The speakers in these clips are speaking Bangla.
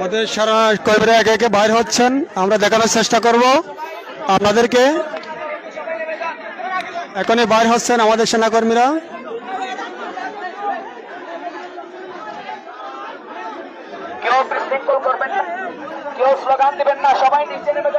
আমাদের সারা কর্মীরা একে একে বাইর হচ্ছেন। আমরা দেখানোর চেষ্টা করব। আপনাদেরকে এখনই বাইর হচ্ছেন আমাদের সেনাকর্মীরা। কেউ বিশৃঙ্খল করবেন না, কেউ স্লোগান দিবেন না, সবাই নিচে নেমে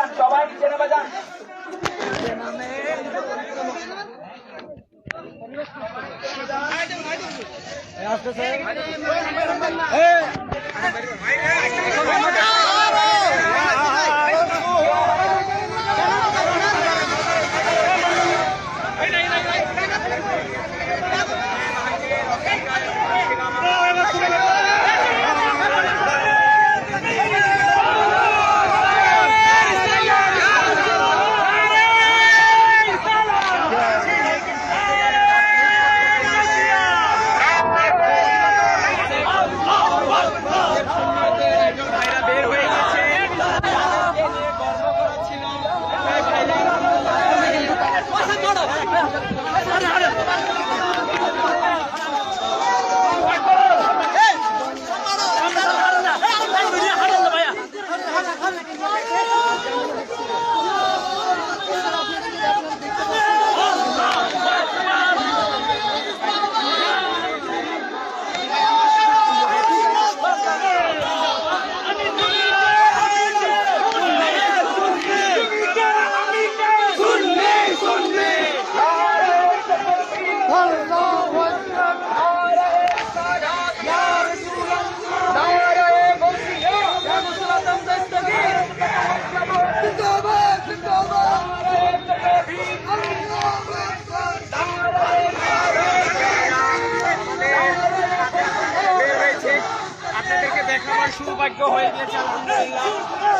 সৌভাগ্য হয়ে গেছে আলহামদুলিল্লাহ।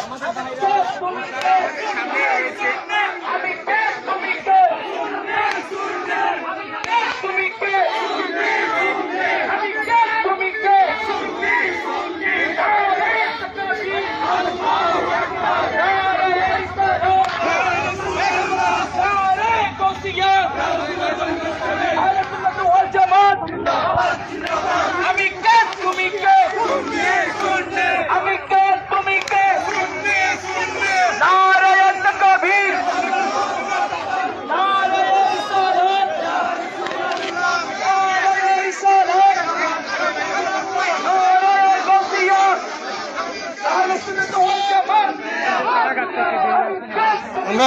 আমাদের ভাইরা সামনে রয়েছে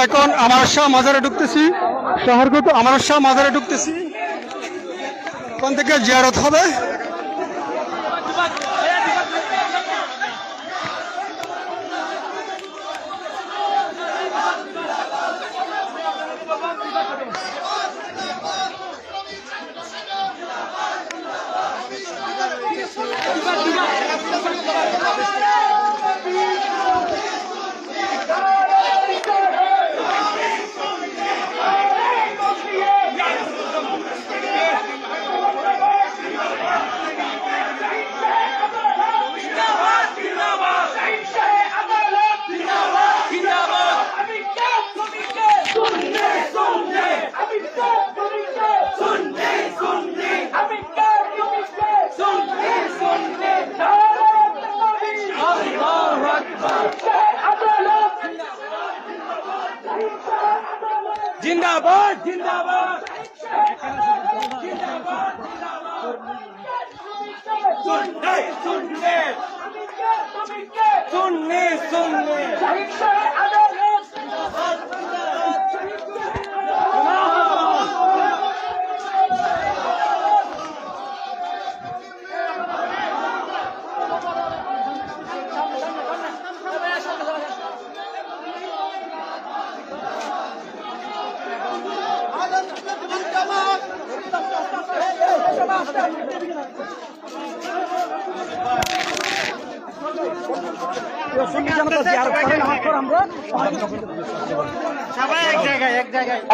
এখন আমার শাহ মাজারে ঢুকতেছি। শহরগত আমার শাহ মাজারে ঢুকতেছি। ওখান থেকে জিয়ারত হবে আমি কে তুমি কে সুন্নে সুন্নে আমি কে তুমি কে সুন্নে সুন্নে আমি কে তুমি কে সুন্নে সুন্নে নারায়ণ কবির আল্লাহু আকবার আদালত জিন্দাবাদ। জিন্দাবাদ। সুন্নে সুন্নে সুন্নে সুন্নে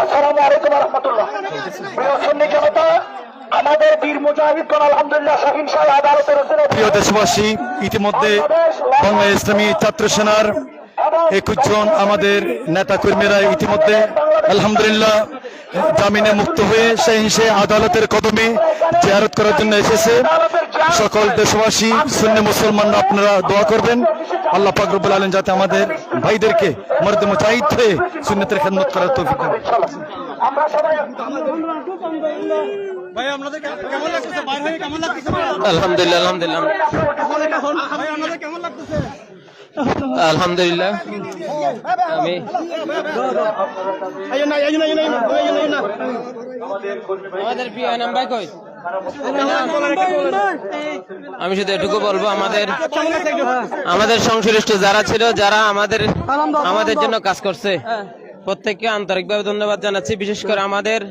আসসালামু আলাইকুম রহমতুল্লাহ। প্রিয় সুন্নি জনতা আমাদের বীর মুজাহিদগণ আলহামদুলিল্লাহ শাহিন শাহ আদালতের প্রিয় দেশবাসী ইতিমধ্যে বাংলা ইসলামী ছাত্র সেনার একুশ জন আমাদের নেতা কর্মীরা ইতিমধ্যে আলহামদুলিল্লাহ জামিনে মুক্ত হয়ে সেই সে আদালতের কদমে জিয়ারত করার জন্য এসেছে। সকল দেশবাসী সুন্নি মুসলমানরা আপনারা দোয়া করবেন। আল্লাহ পাক রব্বুল আলামিন যাতে আমাদের ভাইদেরকে মর্দে মুজাহিদ হয়ে সুন্নতের খেদমত করার তৌফিক দেন আমরা সবাই ভাই আপনাদের কেমন লাগতেছে? বাইরে কেমন লাগতেছে? আলহামদুলিল্লাহ আলহামদুলিল্লাহ। ভাই আপনাদের কেমন লাগতেছে? আলহামদুলিল্লাহ। আমি আমাদের প্রিয় নাম ভাই কই? আমি শুধু এটুকু বলব, আমাদের আমাদের সংশ্লিষ্ট যারা ছিল, যারা আমাদের আমাদের জন্য কাজ করছে, প্রত্যেককে আন্তরিকভাবে ধন্যবাদ জানাচ্ছি বিশেষ করে আমাদের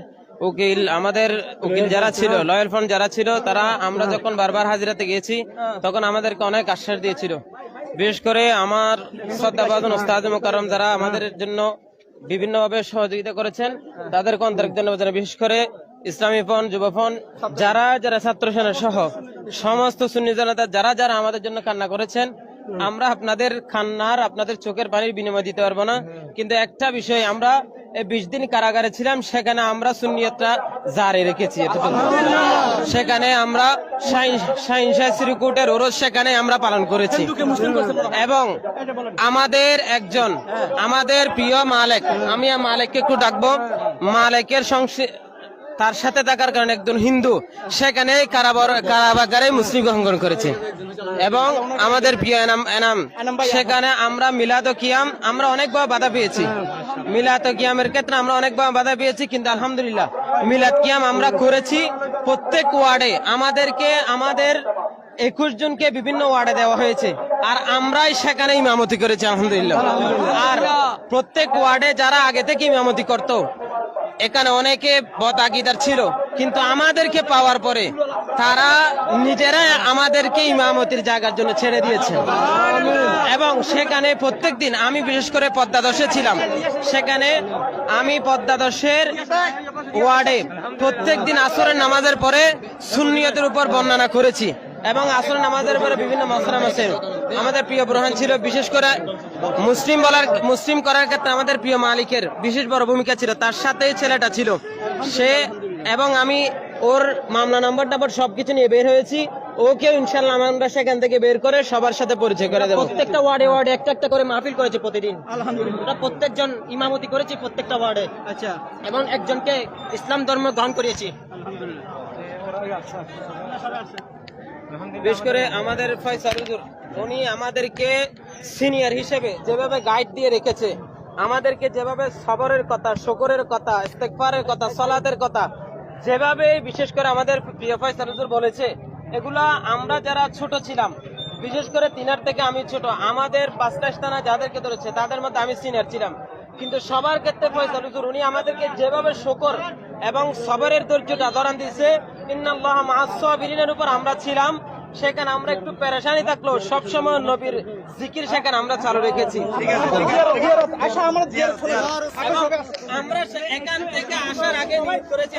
উকিল আমাদের উকিল যারা ছিল, লয়াল ফান্ড যারা ছিল, তারা আমরা যখন বারবার হাজিরাতে গিয়েছি, তখন আমাদেরকে অনেক আশ্বাস দিয়েছিল বিশেষ করে আমার শ্রদ্ধাবাদন ওস্তাদ মোকারম যারা আমাদের জন্য বিভিন্নভাবে সহযোগিতা করেছেন, তাদেরকে আন্তরিক ধন্যবাদ। বিশেষ করে ইসলামী ফোন, যুব ফোন, যারা যারা ছাত্র সেনা সহ সমস্ত সুন্নি জনতা, যারা যারা আমাদের জন্য কান্না করেছেন, আমরা আপনাদের কান্নার, আপনাদের চোখের পানির বিনিময় দিতে পারব না। কিন্তু একটা বিষয় আমরা বিশ দিন কারাগারে ছিলাম, সেখানে আমরা সুন্নিয়তটা জারি রেখেছি সেখানে আমরা সেখানে আমরা পালন করেছি। এবং আমাদের একজন, আমাদের প্রিয় মালিক, আমি মালিককে একটু ডাকবো, মালিকের সংসি তার সাথে থাকার কারণে একজন হিন্দু, সেখানে কারাবাগারে মুসলিম গ্রহণ করেছে। এবং আমাদের সেখানে আমরা মিলাদ কিয়াম, আমরা অনেকবার বাধা পেয়েছি। মিলাদ কিয়ামের ক্ষেত্রে আমরা অনেকবার বাধা পেয়েছি, কিন্তু আলহামদুলিল্লাহ, মিলাদ কিয়াম আমরা করেছি প্রত্যেক ওয়ার্ডে। আমাদেরকে, আমাদের একুশ জনকে বিভিন্ন ওয়ার্ডে দেওয়া হয়েছে। আর আমরাই সেখানে ইমামতি করেছি, আলহামদুলিল্লাহ। আর প্রত্যেক ওয়ার্ডে যারা আগে থেকে ইমামতি করতো এখানে অনেকে বদাগিদার ছিল, কিন্তু আমাদেরকে পাওয়ার পরে তারা নিজেরা আমাদেরকে ইমামতির জায়গার জন্য ছেড়ে দিয়েছে। এবং সেখানে প্রত্যেক দিন আমি বিশেষ করে পদ্মাদশে ছিলাম। সেখানে আমি পদ্মাদশের ওয়ার্ডে প্রত্যেক দিন আসরের নামাজের পরে সুন্নিয়তের উপর বর্ণনা করেছি। এবং আসর নামাজের পরে বিভিন্ন মশলাম আছে। আমাদের প্রিয় প্রধান ছিল বিশেষ করে মুসলিম বলার মুসলিম করার ক্ষেত্রে আমাদের প্রিয় মালিকের বিশেষ বড় ভূমিকা ছিল। তার সাথে ছেলেটা ছিল। সে এবং আমি ওর মামলা নম্বর টাম্বর সবকিছু নিয়ে বের হয়েছি। ওকেও ইনশাল্লাহ আমরা সেখান থেকে বের করে সবার সাথে পরিচয় করে দেবো। প্রত্যেকটা ওয়ার্ডে ওয়ার্ডে একটা একটা করে মাহফিল করেছে প্রতিদিন। আলহামদুলিল্লাহ। প্রত্যেকজন ইমামতি করেছি প্রত্যেকটা ওয়ার্ডে। আচ্ছা। এবং একজনকে ইসলাম ধর্ম গ্রহণ করিয়েছি। বিশেষ করে আমাদের ফয়সাল হুজুর উনি আমাদেরকে সিনিয়র হিসেবে যেভাবে গাইড দিয়ে রেখেছে আমাদেরকে যেভাবে সবরের কথা শকরের কথা ইস্তেকফারের কথা সলাতের কথা যেভাবে বিশেষ করে আমাদের প্রিয় ফয়সাল হুজুর বলেছে এগুলা আমরা যারা ছোট ছিলাম বিশেষ করে তিনার থেকে আমি ছোট আমাদের পাঁচটা স্থানা যাদেরকে ধরেছে তাদের মধ্যে আমি সিনিয়র ছিলাম। কিন্তু সবার ক্ষেত্রে ফয়সাল হুজুর উনি আমাদেরকে যেভাবে শকর এবং সবরের ধৈর্যটা ধরান দিয়েছে ইন্নাল্লাহ উপর আমরা ছিলাম সেখানে আমরা একটু পেরেশানি থাকল সবসময় নবীর জিকির সেখানে আমরা চালু রেখেছি। আমরা এখান থেকে আসার আগে করেছি